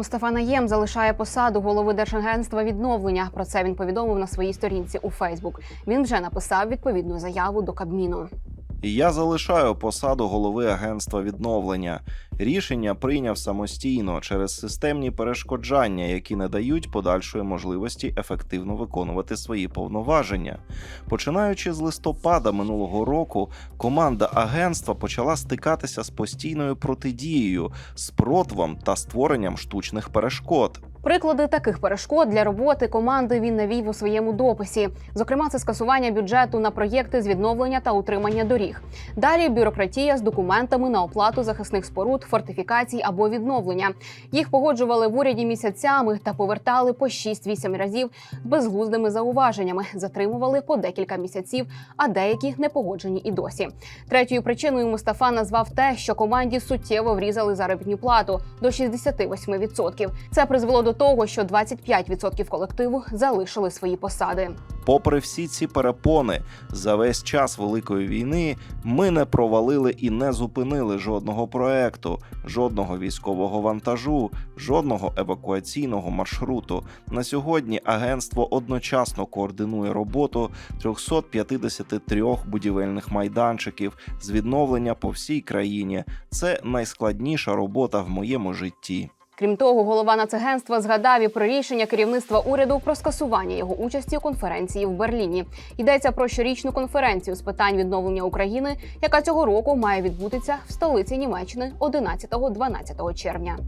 Мустафа Наєм залишає посаду голови Держагентства відновлення. Про це він повідомив на своїй сторінці у Фейсбук. Він вже написав відповідну заяву до Кабміну. Я залишаю посаду голови агентства відновлення. Рішення прийняв самостійно через системні перешкоджання, які не дають подальшої можливості ефективно виконувати свої повноваження. Починаючи з листопада минулого року, команда агентства почала стикатися з постійною протидією, спротивом та створенням штучних перешкод. Приклади таких перешкод для роботи команди він навів у своєму дописі. Зокрема, це скасування бюджету на проєкти з відновлення та утримання доріг. Далі бюрократія з документами на оплату захисних споруд, фортифікацій або відновлення. Їх погоджували в уряді місяцями та повертали по 6-8 разів з безглуздими зауваженнями. Затримували по декілька місяців, а деякі не погоджені і досі. Третьою причиною Мустафа назвав те, що команді суттєво врізали заробітну плату до 68%. Це призвело до того, що 25% колективу залишили свої посади. Попри всі ці перепони, за весь час великої війни ми не провалили і не зупинили жодного проекту, жодного військового вантажу, жодного евакуаційного маршруту. На сьогодні агентство одночасно координує роботу 353 будівельних майданчиків з відновлення по всій країні. Це найскладніша робота в моєму житті. Крім того, голова нацагентства згадав і про рішення керівництва уряду про скасування його участі у конференції в Берліні. Йдеться про щорічну конференцію з питань відновлення України, яка цього року має відбутися в столиці Німеччини 11-12 червня.